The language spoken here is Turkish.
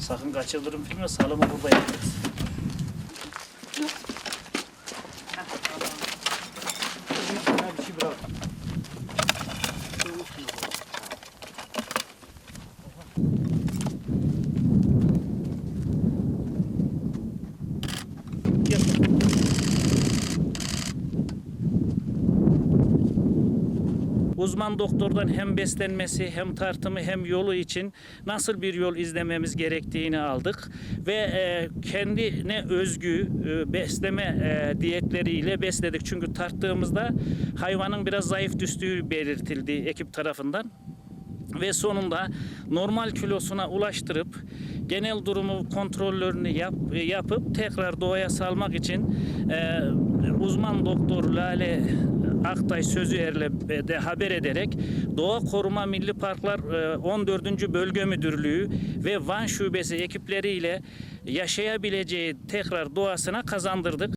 Sakın kaçırdırın filmi salımı burada yaparız. Uzman doktordan hem beslenmesi hem tartımı hem yolu için nasıl bir yol izlememiz gerektiğini aldık ve e, kendine özgü e, besleme e, diyetleriyle besledik. Çünkü tarttığımızda hayvanın biraz zayıf düştüğü belirtildi ekip tarafından ve sonunda normal kilosuna ulaştırıp genel durumu kontrollerini yap, yapıp tekrar doğaya salmak için e, uzman doktor Lale Aktay Sözüer'le de haber ederek Doğa Koruma Milli Parklar e, 14. Bölge Müdürlüğü ve Van Şubesi ekipleriyle yaşayabileceği tekrar doğasına kazandırdık.